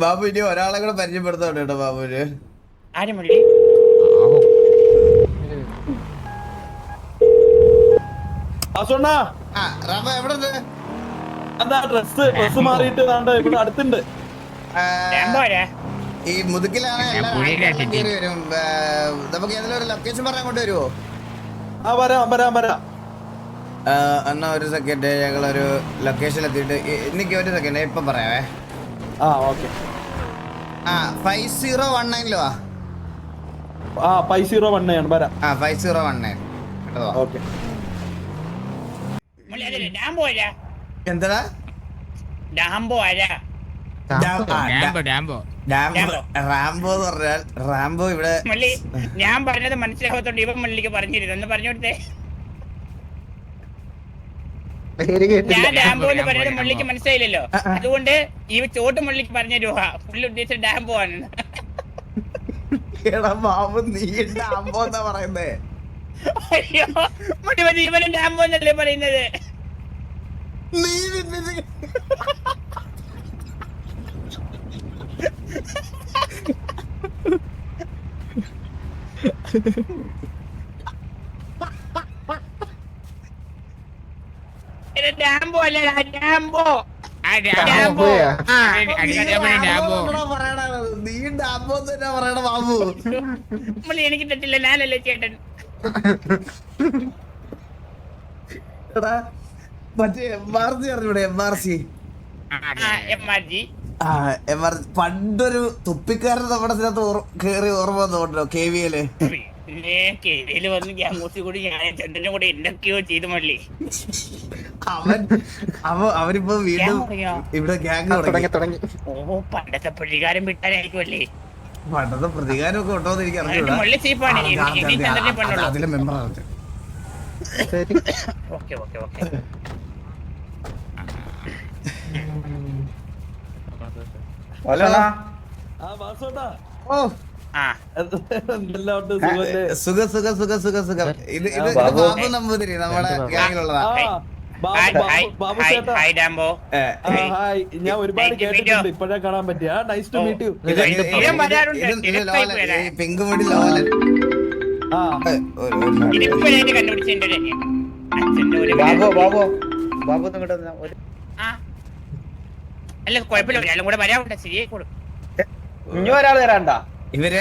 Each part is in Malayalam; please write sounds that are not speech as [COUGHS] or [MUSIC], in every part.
ബാബു ഇനി ഒരാളെ കൂടെ പരിചയപ്പെടുത്തോണ്ട് കേട്ടോ ബാബുവിന്. ആരും മുള്ളി വാസുണ്ണാ ആ റാമ എവിടെ ഉണ്ട് എന്താ ഡ്രസ് ഡ്രസ് മാറിയിട്ട് ദാണ്ട ഇവിടെ അടുത്തുണ്ട്. ആ, പോരാ. ഈ മുതുക്കിലാണ് എല്ലാം ആൾക്കാരും വരും. നമുക്ക് ഏതെങ്കിലും ഒരു ലൊക്കേഷൻ പറയാൻ കൊണ്ടുവരുമോ ആ വരാം വരാം വരാം. എന്നാ ഒരു സെക്കൻഡ് ഞങ്ങളൊരു ലൊക്കേഷൻ എത്തിയിട്ട് എനിക്ക് ഒരു സെക്കൻഡ് ഇപ്പൊ പറയാവേ. ആ ഓക്കെ. ആ ഫൈവ് സീറോ വൺ നയനിലോ ആ ഫൈവ് സീറോ വൺ ആണ് വരാം. ആ ഫൈവ് സീറോ വൺ നയൻ കേട്ടോ ഓക്കെ. എന്താ ഡാംബോ. റാംബോ എന്ന് പറഞ്ഞാൽ റാംബോ ഇവിടെ മുള്ളി ഞാൻ പറഞ്ഞത് മനസ്സിലാകത്തോണ്ട് ഇവൻ മുള്ളിക്ക് പറഞ്ഞിരുന്നു. ഒന്ന് പറഞ്ഞു കൊടുത്തേ ഞാൻ ഡാംബോ എന്ന്. മുള്ളിക്ക് മനസ്സിലായില്ലല്ലോ. അതുകൊണ്ട് ഈ ചോട്ട് മുള്ളിക്ക് പറഞ്ഞ രൂഹ പുള്ളി ഉദ്ദേശിച്ച ഡാംബോ ആണ് എടാ ബാബു നീ ഡാംബോ എന്നാ പറയുന്നേ. അയ്യോ മുള്ളി മതി ഇവനും ഡാംബോ എന്നല്ലേ പറയുന്നത്. നീ പിന്നെ ഇത് ഇത് ഡാംബോ അല്ലടാ ഡാംബോ ആ ഡാംബോ ഡാംബോ ആ. നീ അടുത്ത ഡാംബോ ഡാംബോ പറയണത്. നീ ഡാംബോ എന്ന് തന്നെ പറയണ ബാബു. മുള്ളി എനിക്ക് തെറ്റില്ല ഞാനല്ലേ ചേട്ടൻ. എടാ മറ്റേ എം ആർ സി അറിഞ്ഞൂടെ എം ആർ സി ആ എം ആർ ജി ആ എം ആർ പണ്ടൊരു തുപ്പിക്കാരൻ നമ്മുടെ സ്ഥലത്ത് ഓർ- കേറി ഓർമ്മ വന്നോണ്ടോ K V L K V L വന്ന് ഗ്യാമൂസി കൂടി ഞാൻ ചന്ദ്രനും കൂടി എന്തൊക്കെയോ ചെയ്തു മള്ളി. അവൻ അവ അവരിപ്പോ വീണ്ടും ഇവിടെ ഗ്യാങ് തുടങ്ങി തുടങ്ങി. ഓ പണ്ടത്തെ പ്രതികാരം വിട്ടാനായിരിക്കുമല്ലേ പണ്ടത്തെ പ്രതികാരമൊക്കെ ഉണ്ടോ എന്ന് എനിക്ക് അറിഞ്ഞൂടാ. അതിലെ മെമ്പറാണ് ഓക്കെ ഓക്കെ ഓക്കെ. ആ വാസുണ്ണാ ഓ. സുഖ സുഖ സുഖ സുഖ സുഖം. ഇത് ഇത് ബാബു. നമ്പൂതിരി നമ്മുടെ ഗ്യാങ്ങിലുള്ളതാ ആ Babu hi hi hi Dumbo hi ഞാൻ ഒരുപാട് കേട്ടിട്ടുണ്ട്. ഇപ്പോഴേ കാണാൻ പറ്റിയ. Nice to meet you pink മുടി ലോലൻ ബാബു ബാബു. ബാബു അല്ല കുഴപ്പമില്ല. ഒരാളും കൂടെ വരാറുണ്ട്. ശരിയായിക്കോളും ഇനി ഒരാൾ തരാണ്ടാ ഇവർ.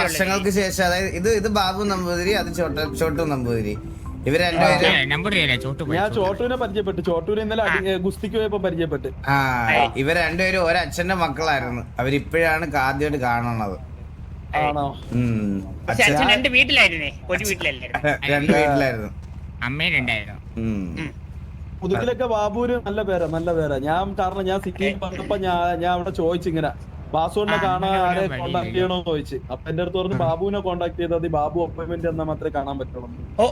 വർഷങ്ങൾക്ക് ശേഷം അതായത് ഇത് ഇത് ബാബു നമ്പൂതിരി അത് ചോട്ട ചോട്ടു നമ്പൂതിരി. ഇവർ ഞാൻ ചോട്ടൂനെ പരിചയപ്പെട്ടു. ചോട്ടൂനെ ഇന്നലെ ഗുസ്തിക്ക് പോയപ്പോ പരിചയപ്പെട്ട്. ആ ഇവർ രണ്ടുപേരും ഒരച്ഛന്റെ മക്കളായിരുന്നു. അവരിപ്പോഴാണ് ആദ്യമായിട്ട് കാണണത് ആണോ? രണ്ട് വീട്ടിലായിരുന്നേ? ഒരു വീട്ടിലല്ലായിരുന്നു. രണ്ട് വീട്ടിലായിരുന്നു. പുതുക്കിലൊക്കെ ബാബുവിന് നല്ല പേരാ നല്ല പേരാ. ഞാൻ കാരണം ഞാൻ സിറ്റിയിൽ പറഞ്ഞപ്പോ ഞാൻ ഞാൻ അവിടെ ചോദിച്ചിങ്ങനെ ബാസുവിനെ കാണാൻ ആരെ കോണ്ടാക്ട്. ചെയ്യണോന്ന് ചോദിച്ചു. അപ്പൊ എന്റെ അടുത്ത് പറഞ്ഞു ബാബുവിനെ കോണ്ടാക്ട് ചെയ്താൽ മതി ബാബു അപ്പോയിന്റ്മെന്റ് തന്നാൽ മാത്രമേ കാണാൻ പറ്റുള്ളൂ. ഓ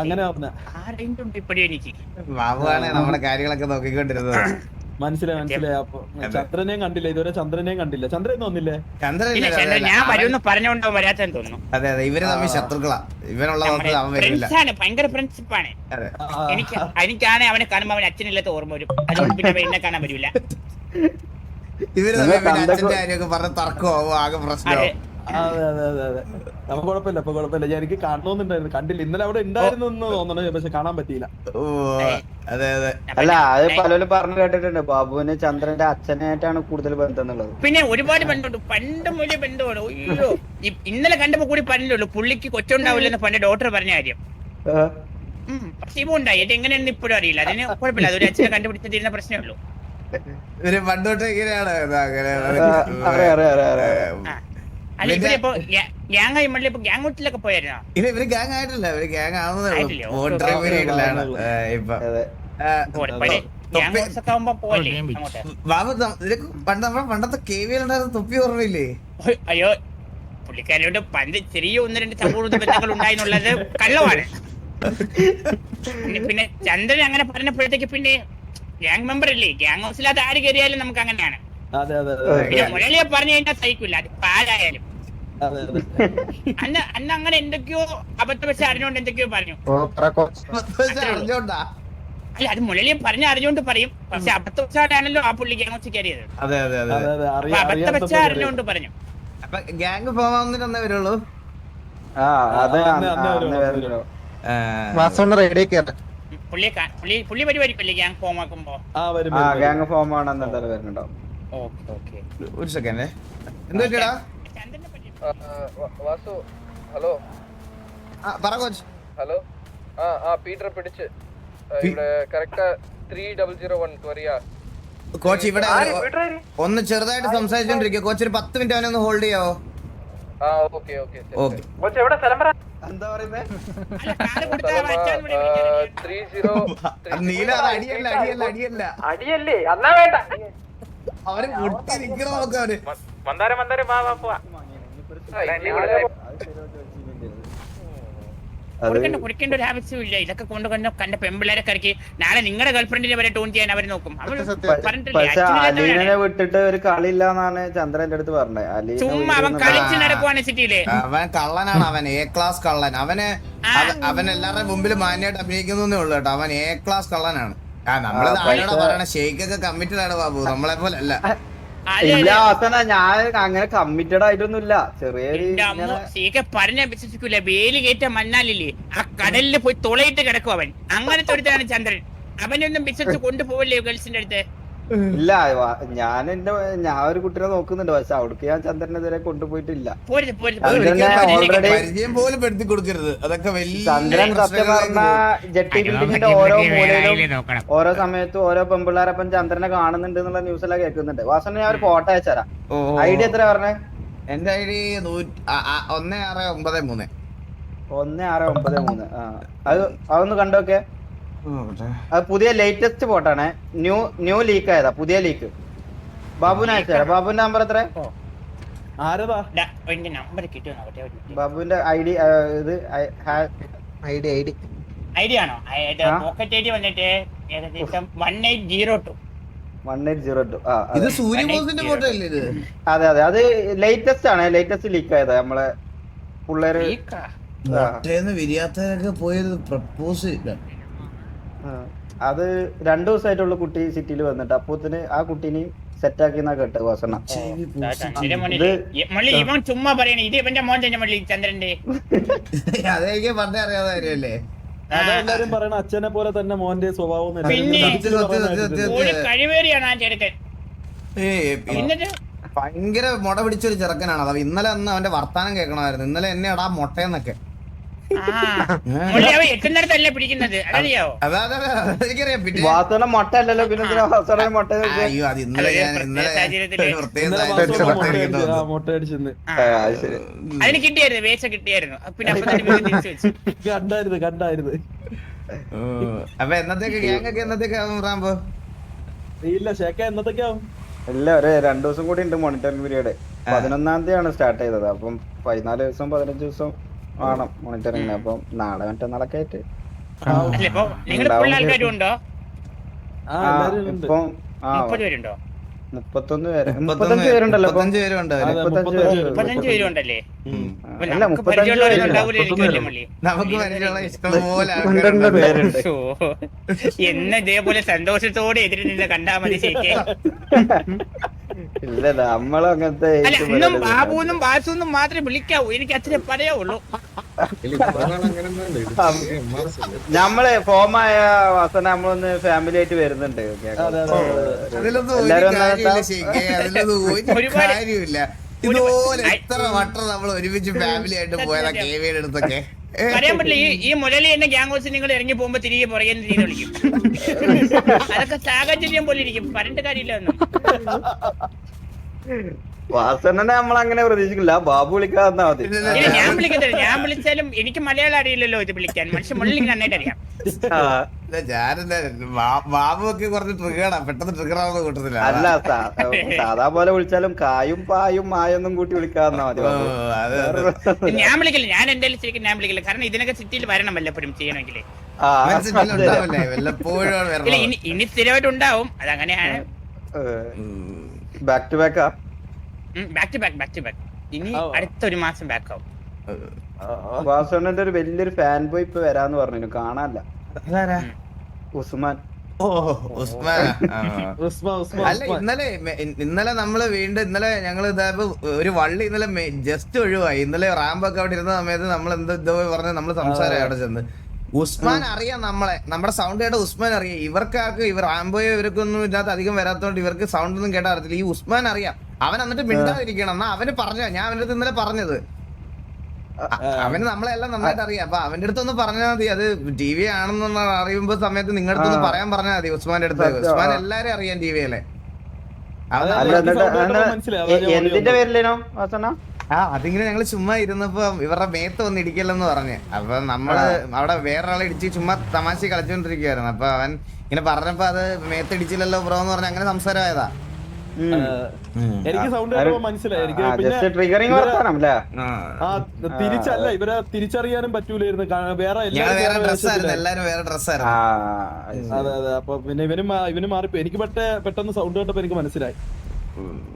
അങ്ങനെ പറഞ്ഞ ആ റേഞ്ച് എനിക്ക്. ബാബുവാണ് നമ്മുടെ കാര്യങ്ങളൊക്കെ നോക്കിക്കൊണ്ടിരുന്നത്. [COUGHS] മനസ്സിലായി മനസ്സിലായി. അപ്പൊ ചന്ദ്രനെയും കണ്ടില്ല ഇതുവരെ ചന്ദ്രനെയും കണ്ടില്ല. ചന്ദ്രൻ തോന്നില്ലേ ഇല്ല ചന്ദ്രൻ ഞാൻ വരുമെന്ന് പറഞ്ഞോണ്ടോ വരാത്തെന്ന് തോന്നുന്നു. അതെ അതെ ഇവർ തമ്മിൽ ശത്രുക്കളാ. ഇവനുള്ള ദിവസത്തിൽ അവൻ വരില്ല. ഫ്രണ്ട്സ് ആണ് ഭയങ്കര അതെ. എനിക്ക് എനിക്കാണ് അവനെ കാണുമ്പോ അവൻ അച്ഛനില്ലാത്ത ഓർമ്മ വരും. അതുകൊണ്ട് പിന്നെ അവൻ എന്നെ കാണാൻ വരില്ല ഇവർ തമ്മിൽ പിന്നെ അച്ഛന്റെ കാര്യമൊക്കെ പറഞ്ഞ് തർക്കമാവും ആകെ അതെ. പ്രശ്നമാവും അതെ അതെ അതെ അതെ. അപ്പൊ കുഴപ്പമില്ല അപ്പൊ കുഴപ്പമില്ല. ഞാൻ എനിക്ക് കാണണമെന്നുണ്ടായിരുന്നു. കണ്ടില്ല. ഇന്നലെ അവിടെ ഉണ്ടായിരുന്നു എന്ന് തോന്നണ പക്ഷെ കാണാൻ പറ്റിയില്ല. ഓ അതെ അതെ. അല്ല അത് പലരും പറഞ്ഞു കേട്ടിട്ടുണ്ട്. ബാബുവിന് ചന്ദ്രന്റെ അച്ഛനായിട്ടാണ് കൂടുതൽ ബന്ധം എന്നുള്ളത് പിന്നെ ഒരുപാട് ബന്ധമുണ്ട്. പണ്ട് മുതലേ ബന്ധമാണ്. അയ്യോ. ഇന്നലെ കണ്ടപ്പോ കൂടി പറഞ്ഞുള്ളൂ പുള്ളിക്ക് കൊച്ചുണ്ടാവില്ലെന്ന് പണ്ട് ഡോക്ടർ പറഞ്ഞ കാര്യം? ഉം, പക്ഷെ ഇവ ഉണ്ടായി ഇത് എങ്ങനെയാണെന്ന് ഇപ്പോഴും അറിയില്ല. അതിന് കുഴപ്പമില്ല. അതൊരു അച്ഛനെ കണ്ടുപിടിച്ച് തീരുന്ന പ്രശ്നമേ ഉള്ളൂ. ഇവർ പണ്ടോട്ട് എങ്ങനെയാണ് ഇത് അങ്ങനെ ആ, അറിയാം അറിയാം അറിയാം അറിയാം. ആ. അല്ല ഇവരിപ്പോ ഗ്യാങ് ആയി മള്ളി ഇപ്പൊ ഗ്യാങ് വീട്ടിലൊക്കെ പോയായിരുന്നോ? ഇല്ല ഇവർ ഗ്യാങ് ആയിട്ടില്ല ഇവർ ഗ്യാങ് ആവുന്നേ ആയിട്ടില്ല. ഉള്ളൂ പീരീഡിലാണ് ഓക്കേ. ഇപ്പൊ. അതെ. ബാബു നിനക്ക് പണ്ട് നമ്മളെ പണ്ടത്തെ കെ വി ഉണ്ടായിരുന്ന തൊപ്പി ഓർമ്മയില്ലേ? അയ്യോ പുള്ളിക്കാരോട് പണ്ട് ചെറിയ ഒന്ന് രണ്ട് സൗഹൃദ ബന്ധങ്ങൾ ഉണ്ടായെന്നുള്ളത് കള്ളമാണ്. പിന്നെ- ചന്ദ്രൻ അങ്ങനെ പറഞ്ഞപ്പോഴത്തേക്ക് പിന്നെ ഗ്യാങ് മെമ്പർ അല്ലേ? ഗ്യാങ് ഹൗസിലത് ആര് കയറിയാലും നമുക്ക് അങ്ങനെയാണ്. അതെ അതെ പിന്നെ മുരളിയെ പറഞ്ഞു കഴിഞ്ഞാൽ സഹിക്കില്ല അത് പാലായാലും. അതെ അതെ അന്ന് അന്ന് അങ്ങനെ എന്തൊക്കെയോ അബദ്ധ അറിഞ്ഞോണ്ട് എന്തൊക്കെയോ പറഞ്ഞു. അറിഞ്ഞോണ്ടാ അല്ല അത് മുരളിയെ പറഞ്ഞ അറിഞ്ഞോണ്ട് പറയും. പക്ഷെ അബദ്ധ വെച്ചാണല്ലോ ആ പുള്ളി ഗ്യാങ് കയറിയത് അതെ അതെ അതെ അതെ അതെ. അപ്പൊ അറിയാം അബദ്ധ വെച്ച അറിയാത്ത പറഞ്ഞു. അപ്പൊ ഗ്യാങ് പോവാന്നിട്ട് വരുള്ളൂ? റേഡിയോ പുള്ളി പുള്ളി gang form ആക്കുമ്പോ. Gang form okay okay. ഒരു സെക്കൻഡ് എന്തൊക്കെയാ വാസു ഹലോ. പറ കോച്ച് ഹലോ. ആ ആ പീറ്റർ പിടിച്ച്. ഇവിടെ correct three double zero one Korea. Coach ഇവിടെ ഒന്ന് ചെറുതായിട്ട് സംസാരിച്ചോണ്ടിരിക്കുക കോച്ച് ഒരു പത്ത് മിനിറ്റ് അവനെ ഒന്ന് ഹോൾഡ് ചെയ്യാവോ? ആ ഓക്കെ ഓക്കെ അടിയല്ല അടിയല്ലേ അന്നാ വേണ്ട. അവർ കുട്ടി നിക്കണ നോക്ക അവർ മന്ദാരം മന്ദാരം വാ വാ പോവാ. കൊടുക്കണ്ട കൊടുക്കേണ്ട ഒരു ആവശ്യമില്ല ഇതൊക്കെ കൊണ്ട് കൊണ്ട് കണ്ട പെമ്പിള്ളേരെ കറക്കി നാളെ നിങ്ങളുടെ ഗേൾഫ്രണ്ടിനെ വരെ ടൂൺ ചെയ്യാൻ അവർ നോക്കും. പക്ഷെ. അലീനെ വിട്ടിട്ട് ഒരു അടുത്ത് പറഞ്ഞത് അലീന ചുമ്മാ അവൻ വിടുന്നത് കളിച്ച് നടക്കുവാണ് സിറ്റിയിൽ. അവൻ കള്ളനാണ് അവൻ എ ക്ലാസ് കള്ളൻ. അവന് അവൻ എല്ലാവരുടെ മുമ്പിൽ മാന്യമായിട്ട് അഭിനയിക്കുന്നേ ഉള്ളു കേട്ടോ. അവൻ എ ക്ലാസ് കള്ളനാണ്. ആ, പറയണ ഷെയ്ക്കൊക്കെ കമ്മിറ്റഡ് ആണ് ബാബു. നമ്മളെ പോലെ അല്ല ഇല്ല. അവസാന ഞാൻ അങ്ങനെ കമ്മിറ്റഡ് ആയിട്ടൊന്നുമില്ല. സീക്കെ പറഞ്ഞ വിശ്വസിക്കൂല. വേലി കയറ്റ മണ്ണാലില്ലേ ആ കടലിൽ പോയി തുളയിട്ട് കിടക്കും അവൻ. അങ്ങനത്തെ ഒരു ചന്ദ്രൻ. അവനൊന്നും വിശ്വസിച്ച് കൊണ്ടുപോവല്ലേ ഗേൾസിന്റെ അടുത്ത്? ഇല്ല ഞാൻ എന്റെ ഞാൻ ഒരു കുട്ടീനെ നോക്കുന്നുണ്ട് പക്ഷെ അവിടേക്ക് ഞാൻ ചന്ദ്രനെ ഇതുവരെ കൊണ്ടുപോയിട്ടില്ല പരിചയം പോലും പെടുത്തി കൊടുക്കരുത്. അതൊക്കെ വലിയ ചന്ദ്രൻ സത്യം പറഞ്ഞ ജെട്ടി ബിൽഡിങ്ങിന്റെ ഓരോ മൂലയിലും ഓരോ സമയത്തും ഓരോ പെമ്പിള്ളാരപ്പം ചന്ദ്രനെ കാണുന്നുണ്ട് എന്നുള്ള ന്യൂസ് എല്ലാം കേൾക്കുന്നുണ്ട് വാസന ഞാൻ ഒരു ഫോട്ടോ അയച്ചുതരാം ഐഡിയ എത്ര പറഞ്ഞേ? എന്റെ ഐ ഡി ഒന്ന് ആറ് ഒമ്പത് മൂന്ന്. ഒന്ന് ആറ് ഒമ്പത് മൂന്ന് ആ. അത് അതൊന്ന് കണ്ടോക്കെ? അത് പുതിയ latest photo new new leak ആയതാ പുതിയ ലീക്ക് ബാബുവിനെ അയച്ചാ ബാബുവിന്റെ നമ്പർ എത്ര. ബാബുവിന്റെ ഐ ഡി ഇത് ഐ ഡി ഐ ഡി ആണോ? വന്നിട്ട് ഏകദേശം വൺ എയ്റ്റ് ജീറോ ടു ആ ഇത് അതെ. സൂര്യബോസിന്റെ ഫോട്ടോ അല്ലേ ഇത്? അതെ അതെ. അത് ലേറ്റസ്റ്റ് ആണ്. ലേറ്റസ്റ്റ് ലീക്ക് ആയത്. നമ്മളെ പിള്ളേര് വിരിയാത്തവരൊക്കെ പോയത് പ്രപ്പോസ്. അത് രണ്ടു ദിവസമായിട്ടുള്ള കുട്ടി സിറ്റിയിൽ വന്നിട്ട്. അപ്പൂത്തിന് ആ കുട്ടീനെ സെറ്റ് ആക്കിന്നാ കേട്ടത് വാസണ ഇവൻ ചുമ്മാ പറയണേ. ഇത് ഇവന്റെ മോൻ തന്നെ മള്ളി ചന്ദ്രന്റെ. [LAUGHS] അതെനിക്ക് പണ്ടേ അറിയാവുന്ന കാര്യമല്ലേ അതെല്ലാരും പറയണ അച്ഛനെ പോലെ തന്നെ മോന്റെ സ്വഭാവം പിന്നെ-. ഒരു കഴിവേറിയാണ് ആ ചെറുക്കൻ. എന്നിട്ട്? ഭയങ്കര മുട പിടിച്ചൊരു ചെറുക്കനാണ്. അതാ ഇന്നലെ അന്ന് അവന്റെ വർത്താനം കേൾക്കണമായിരുന്നു. ഇന്നലെ എന്നെ എടാ മുട്ടയെന്നൊക്കെ. എത്തുന്നിടത്തല്ലേ പിടിക്കുന്നത്? അതറിയാവോ? അതാ അതാ, അതാ, അതെനിക്കറിയാം പിന്നെ വാസന മൊട്ട അല്ലല്ലോ പിന്നെ എന്തിനാ വാസന മൊട്ട ആ, അയ്യോ അത് ഇന്നലെ ഞാൻ ഇന്നലെ ഒരു പ്രത്യേക സാഹചര്യത്തിൽ വന്നു. ശരി. അതിന് കിട്ടിയായിരുന്നു വേച്ച കിട്ടിയായിരുന്നു. അപ്പൊ പിന്നെ അപ്പൊ തന്നെ വീണ്ടും തിരിച്ചു വെച്ചു. കണ്ടായിരുന്നു കണ്ടായിരുന്നു. ഓ, അപ്പൊ എന്നത്തേക്ക് ഗ്യാങ് ഒക്കെ എന്നത്തേക്ക് റാമ്പോ ഇല്ല ഷേക്ക എന്നതൊക്കെയാവും ഇല്ല ഒരു രണ്ടു ദിവസം കൂടി ഉണ്ട് മോണിറ്ററിംഗ് പീരീഡ്. പതിനൊന്നാം ആണ് സ്റ്റാർട്ട് ചെയ്തത്. അപ്പം പതിനാല് ദിവസം പതിനഞ്ച് ദിവസം വേണം മോണിറ്ററിങ് അപ്പം നാളെ മറ്റന്നാളൊക്കെ ആയിട്ട് ഇപ്പൊ മുപ്പത്തൊന്ന് പേര്. മുപ്പത്തഞ്ച് പേരുണ്ടല്ലോ മുപ്പത്തഞ്ച് അല്ല മുപ്പത്തഞ്ച് പേരുണ്ട്. എന്ന് ഇതേപോലെ സന്തോഷത്തോടെ എതിര് നിന്ന് കണ്ടാ മതി ശരിക്കും. [LAUGHS] ഇല്ല നമ്മളും അങ്ങനത്തെ അല്ല ഇന്നും ബാബുന്നും ബാസുന്നും മാത്രമേ വിളിക്കാവൂ. എനിക്ക് അച്ഛനെ പറയാവുള്ളൂ നമ്മൾ ഫോമായ വാസന നമ്മളൊന്ന് ഫാമിലി ആയിട്ട് വരുന്നുണ്ട്. അതെ, അതെ, അതെ. അതിലൊന്നും ഒരു കാര്യമില്ല. അതിലൊന്നും ഒരു [LAUGHS] ഒരുപാട്- കാര്യമില്ല. ഇതുപോലെ എത്ര വട്ടം നമ്മൾ ഒരുമിച്ച് ഫാമിലി ആയിട്ട് പോയതാ കെ വിയുടെ അടുത്തൊക്കെ. ഏ, [LAUGHS] പറയാൻ പറ്റില്ല ഈ ഈ മുരളി എന്നെ ഗ്യാങ് ഹൗസിൽ നിങ്ങൾ ഇറങ്ങി പോകുമ്പോ തിരികെ പുറകെ നിന്ന് തിരികെ വിളിക്കും. [LAUGHS] അതൊക്കെ സാഹചര്യം പോലെ ഇരിക്കും. പറഞ്ഞിട്ട് കാര്യമില്ല ഒന്നും. വാസനെ നമ്മൾ അങ്ങനെ പ്രതീക്ഷിക്കില്ല. ബാബു വിളിക്കാൻ വന്നാ മതി. ഇല്ല, ഞാൻ വിളിക്കത്തില്ല. ഞാൻ വിളിച്ചാലും എനിക്ക് മലയാളം അറിയില്ലല്ലോ ഇത് വിളിക്കാൻ. മനുഷ്യ മുള്ളിൽ നന്നായിട്ട് അറിയാം. ആ, ഇല്ല, ബാ- കുറച്ച് പെട്ടെന്ന് ട്രിഗർ ആവുന്ന കൂട്ടത്തില്ല അല്ല സാ- സാധാ പോലെ വിളിച്ചാലും കായും പായും മായൊന്നും കൂട്ടി വിളിക്കാൻ വന്നാ മതി ബാബു. അത് അത്. ഞാൻ വിളിക്കില്ല. ഞാൻ എന്തായാലും ശരിക്കും ഞാൻ വിളിക്കില്ല. കാരണം ഇതിനൊക്കെ സിറ്റിയിൽ വരണം വല്ലപ്പോഴും ചെയ്യണമെങ്കിൽ ആ, വല്ലപ്പോഴും ആണ് ഇല്ല വരണത് ഇനി ഇനി സ്ഥിരമായിട്ട് ഉണ്ടാവും. അതങ്ങനെയാണ്. Back to ബാക്കാ back to back back to back ഇനി അടുത്ത ഒരു മാസം ബാക്ക് ആവും. വാസണ്ണന്റെ ഒരു വലിയൊരു ഫാൻ ബോയ് ഇപ്പൊ വരാന്ന് പറഞ്ഞു കാണാനല്ല. അതാരാ? ഉസ്മാൻ. ഓ ഉസ്മാൻ. ഉസ്മാൻ ഉസ്മാൻ അല്ല ഇന്നലെ ഇന്നലെ നമ്മൾ വീണ്ടും ഇന്നലെ ഞങ്ങൾ ഇതായപ്പോ ഒരു വള്ളി ഇന്നലെ ജസ്റ്റ് ഒഴിവായി. ഇന്നലെ റാമ്പൊക്കെ അവിടെ ഇരുന്ന സമയത്ത് നമ്മൾ എന്തോ പറഞ്ഞ് നമ്മൾ സംസാരം അവിടെ ചെന്ന്. ഉസ്മാൻ അറിയാം നമ്മളെ. നമ്മുടെ സൗണ്ട് കേട്ട ഉസ്മാൻ അറിയാം. ഇവർക്കാർക്ക് ഇവർ ആംബോയോ ഇവർക്കൊന്നും ഇല്ലാത്ത അധികം വരാത്തോണ്ട് ഇവർക്ക് സൗണ്ട് ഒന്നും കേട്ടാ അറിയത്തില്ല. ഈ ഉസ്മാൻ അറിയാം. അവൻ എന്നിട്ട് മിണ്ടാതിരിക്കണം. എന്നാ അവന് പറഞ്ഞ ഞാൻ അവന്റെ അടുത്ത് ഇന്നലെ പറഞ്ഞത്. അവന് നമ്മളെ എല്ലാം നന്നായിട്ട് അറിയാം. അപ്പൊ അവന്റെ അടുത്തൊന്ന് പറഞ്ഞാൽ മതി. അത് ടി വി ആണെന്ന് അറിയുമ്പോ സമയത്ത് നിങ്ങളുടെ അടുത്ത് പറയാൻ പറഞ്ഞാൽ മതി ഉസ്മാന്റെ അടുത്ത്. ഉസ്മാൻ. എല്ലാരും അറിയാം ടി വിയിലെ എന്തിന്റെ. പേരിലേനോ ആ അതിങ്ങനെ ഞങ്ങൾ ചുമ്മാ ഇരുന്നപ്പോ ഇവരുടെ മേത്ത് വന്ന് ഇടിക്കല്ലെന്ന് പറഞ്ഞ്. അപ്പൊ നമ്മൾ അവിടെ വേറൊരാളെ ഇടിച്ച് ചുമ്മാ തമാശ കളിച്ചോണ്ടിരിക്കുവായിരുന്നു. അപ്പൊ അവൻ ഇങ്ങനെ പറഞ്ഞപ്പോ അത് മേത്ത് ഇടിച്ചില്ലല്ലോ ബ്രോ എന്ന് പറഞ്ഞ അങ്ങനെ സംസാരമായതാ. എനിക്ക് സൗണ്ട് മനസ്സിലായി. എനിക്ക് പിന്നെ ജസ്റ്റ് ട്രിഗറിങ് ഇവരെ- ആ. തിരിച്ചല്ല ഇവരെ തിരിച്ചറിയാനും പറ്റൂലായിരുന്നു. വേറെ. എല്ലാരും വേറെ ഡ്രസ്സായിരുന്നു അതെ അതെ അപ്പൊ പിന്നെ ഇവനും ഇവനും മാറി മാറിപ്പോ എനിക്ക് പെട്ടെ പെട്ടെന്ന് സൗണ്ട് കേട്ടപ്പോ എനിക്ക് മനസ്സിലായി.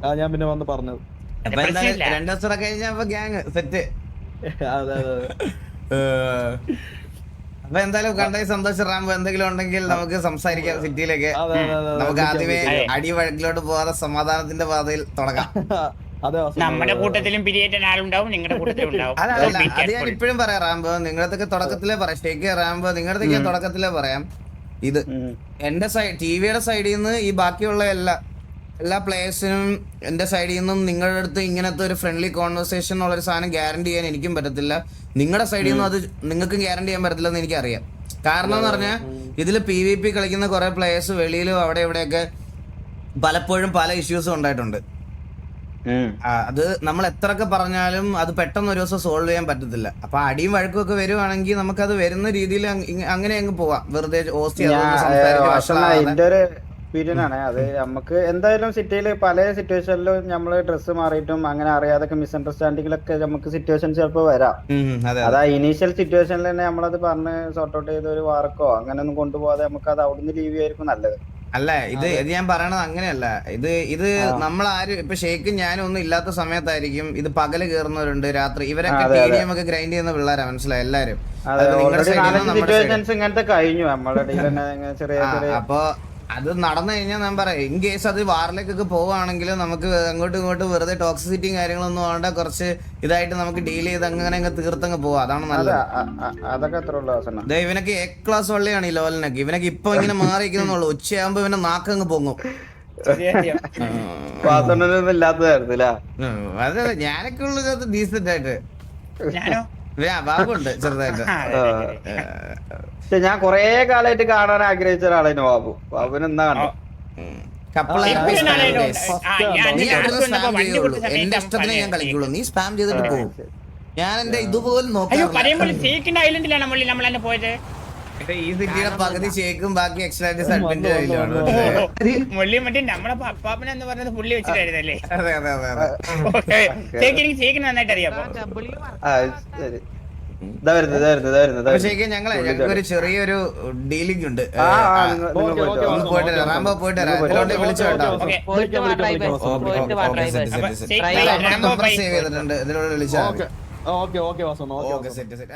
ആ ഞാൻ പിന്നെ വന്ന് പറഞ്ഞത്. രണ്ടു ദിവസം കഴിഞ്ഞപ്പോ ഗ്യാങ് സെറ്റ് അതെ അതെ അതെ. അപ്പൊ എന്തായാലും കണ്ടായി സന്തോഷം റാമ്പ് എന്തെങ്കിലും ഉണ്ടെങ്കിൽ നമുക്ക് സംസാരിക്കാം സിറ്റിയിലേക്ക്. അതെ, അതെ, അതെ, നമുക്ക് ആദ്യമേ വിളിക്കാം. അടി വഴക്കിലോട്ട് പോകാതെ സമാധാനത്തിന്റെ പാതയിൽ തുടങ്ങാം. [LAUGHS] അതെ നമ്മുടെ കൂട്ടത്തിലും പിരിയേറ്റൻ ആളുണ്ടാവും നിങ്ങളുടെ കൂട്ടത്തിലും ഉണ്ടാവും. അതെ ഞാൻ. ഇപ്പോഴും പറയാം റാംബോ. നിങ്ങളതൊക്കെ തുടക്കത്തിലേ പറയാം. Shake Rambo. നിങ്ങളുടെ ഞാൻ തുടക്കത്തിലേ പറയാം. ഇത്. എന്റെ സൈഡ് ടിവിയുടെ സൈഡിൽ നിന്ന് ഈ ബാക്കിയുള്ള എല്ലാ എല്ലാ പ്ലേയേഴ്സിനും എന്റെ സൈഡിൽ നിന്നും നിങ്ങളുടെ അടുത്ത് ഇങ്ങനത്തെ ഒരു ഫ്രണ്ട്ലി കോൺവെർസേഷൻ ഉള്ള ഒരു സാധനം ഗ്യാരണ്ടി ചെയ്യാൻ എനിക്കും പറ്റത്തില്ല. നിങ്ങളുടെ സൈഡിൽ നിന്നും അത് നിങ്ങൾക്കും ഗ്യാരണ്ടി ചെയ്യാൻ പറ്റത്തില്ലെന്ന് എനിക്കറിയാം. കാരണം എന്ന് പറഞ്ഞാൽ ഇതിൽ പി വി പി കളിക്കുന്ന കുറെ പ്ലേയേഴ്സ് വെളിയിലും അവിടെ ഇവിടെയൊക്കെ പലപ്പോഴും പല ഇഷ്യൂസും ഉണ്ടായിട്ടുണ്ട്. അത് നമ്മൾ എത്രയൊക്കെ പറഞ്ഞാലും അത് പെട്ടെന്ന് ഒരു ദിവസം സോൾവ് ചെയ്യാൻ പറ്റത്തില്ല. അപ്പൊ അടിയും വഴക്കും ഒക്കെ വരുവാണെങ്കിൽ നമുക്കത് വരുന്ന രീതിയിൽ അങ്ങനെ അങ്ങ് പോവാം. വെറുതെ ഓസ്റ്റി ഞാൻ ആണ്. അത് നമുക്ക് എന്തായാലും സിറ്റിയിൽ പല സിറ്റുവേഷനിലും നമ്മൾ ഡ്രസ്സ് മാറിയിട്ടും അങ്ങനെ അറിയാതൊക്കെ മിസ്അണ്ടർസ്റ്റാൻഡിങ്ങിലൊക്കെ നമുക്ക് സിറ്റുവേഷൻ ചിലപ്പോൾ വരാം. അതെ ഇനീഷ്യൽ സിറ്റുവേഷനിൽ തന്നെ നമ്മളത് പറഞ്ഞ് സോർട്ട് ഔട്ട് ചെയ്ത ഒരു വാർക്കോ അങ്ങനെ ഒന്നും കൊണ്ടുപോകാതെ നമുക്ക് അത് അവിടുന്ന് ലീവ് ചെയ്യായിരിക്കും നല്ലത്. അല്ല ഇത് ഇത് ഞാൻ പറയണത് അങ്ങനെയല്ല. ഇത് ഇത് നമ്മൾ ആരും ഇപ്പൊ ഷേക്കും ഞാനും ഒന്നും ഇല്ലാത്ത സമയത്തായിരിക്കും ഇത് പകൽ കയറുന്നവരുണ്ട് രാത്രി. ഇവരൊക്കെ ടീഡിയം ഒക്കെ ഗ്രൈൻഡ് ചെയ്യുന്ന പിള്ളേരാ മനസ്സിലായി? എല്ലാരും. അപ്പൊ അത് നടന്നു കഴിഞ്ഞാൽ ഞാൻ പറയാം. ഇൻ കേസ് അത് വാറിലേക്കൊക്കെ പോവുകയാണെങ്കിൽ നമുക്ക് അങ്ങോട്ടും ഇങ്ങോട്ടും വെറുതെ ടോക്സിസിറ്റിയും കാര്യങ്ങളൊന്നും വേണ്ട കുറച്ച് ഇതായിട്ട് നമുക്ക് ഡീൽ ചെയ്ത് അങ്ങനെ അങ്ങ് തീർത്തങ്ങ് പോവാം. അതാണ് നല്ലത്. ഇവനൊക്കെ എ ക്ലാസ് വള്ളിയാണ് ഈ ലോലിനൊക്കെ. ഇവനൊക്കെ ഇപ്പൊ ഇങ്ങനെ മാറിയിരിക്കുന്നുള്ളൂ. ഉച്ചയാകുമ്പോ ഇവനെ നാക്കങ്ങ് പൊങ്ങും. അതെ ഞാനൊക്കെ ഉള്ളത് ഡീസെന്റ് ആയിട്ട്. ഞാനോ? ചെറുതായിട്ട്. പക്ഷെ ഞാൻ കൊറേ കാലായിട്ട് കാണാൻ ആഗ്രഹിച്ച ഒരാളായിരുന്നു ബാബു. ബാബുവിന് എന്നാ കണ്ടു. എന്റെ ഇഷ്ടത്തിന് ഞാൻ കളിക്കുള്ളൂ. നീ സ്പാം ചെയ്തിട്ട് പോകും ഞാൻ എന്റെ ഇതുപോലെ സേക്കിന്റെ ഐലൻഡിലാണ് മുള്ളി നമ്മൾ തന്നെ പോയത്. ഈ സിറ്റിയുടെ പകുതി ഷേക്കും ബാക്കി എക്സ്ട്രാ ആയില്ലാണ് വന്നു, മുള്ളി മറ്റേ നമ്മളെ അപ്പാപ്പന എന്ന് പറഞ്ഞത് പുള്ളി വെച്ചിട്ടായിരുന്നല്ലേ? അതെ അതെ അതെ എനിക്ക് നന്നായിട്ട് അറിയാം. ഞങ്ങളെ ഞങ്ങൾക്ക് ഒരു ചെറിയൊരു ഡീലിംഗ് ഉണ്ട്. പോയിട്ട് റാംബോ പോയിട്ട് ഓക്കേ, വിളിച്ചു കേട്ടോ. നമ്പർ സേവ് ചെയ്തിട്ടുണ്ട്. ഇതിലോട്ട് വിളിച്ചാൽ okay okay okay Vasu okay okay set set.